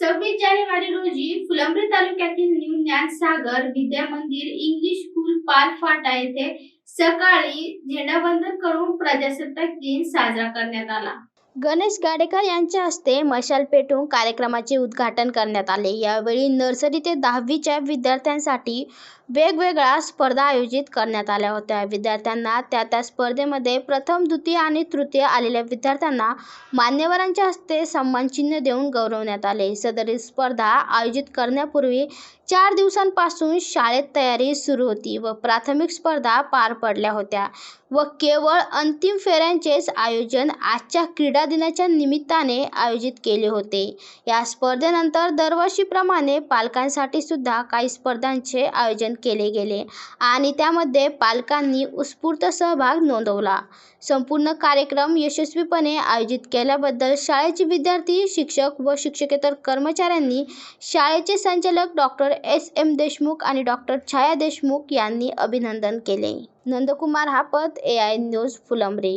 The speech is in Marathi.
सव्वीस जानेवारी रोजी फुलंब्री तालुक्यातील न्यू ज्ञानसागर विद्या मंदिर इंग्लिश स्कूल पाल फाटा येथे सकाळी झेंडावंदन करून प्रजासत्ताक दिन साजरा करण्यात आला. गणेश गाडेकर यांच्या हस्ते मशाल पेटून कार्यक्रमाचे उद्घाटन करण्यात आले. यावेळी नर्सरी ते दहावीच्या विद्यार्थ्यांसाठी वेगवेगळ्या स्पर्धा आयोजित करण्यात आल्या होत्या. विद्यार्थ्यांना त्या त्या स्पर्धेमध्ये प्रथम द्वितीय आणि तृतीय आलेल्या विद्यार्थ्यांना मान्यवरांच्या हस्ते सन्मानचिन्ह देऊन गौरवण्यात आले. सदरील स्पर्धा आयोजित करण्यापूर्वी चार दिवसांपासून शाळेत तयारी सुरू होती व प्राथमिक स्पर्धा पार पडल्या होत्या. व केवळ अंतिम फेऱ्यांचेच आयोजन आजच्या क्रीडा दिनाच्या निमित्ताने आयोजित केले होते. या स्पर्धेनंतर दरवर्षीप्रमाणे पालकांसाठी सुद्धा काही स्पर्धांचे आयोजन केले गेले आणि त्यामध्ये पालकांनी उत्स्फूर्त सहभाग नोंदवला. संपूर्ण कार्यक्रम यशस्वीपणे आयोजित केल्याबद्दल शाळेचे विद्यार्थी शिक्षक व शिक्षकेतर कर्मचाऱ्यांनी शाळेचे संचालक डॉक्टर एस एम देशमुख आणि डॉक्टर छाया देशमुख यांनी अभिनंदन केले. Nandkumar Hapat A I news Phulambri.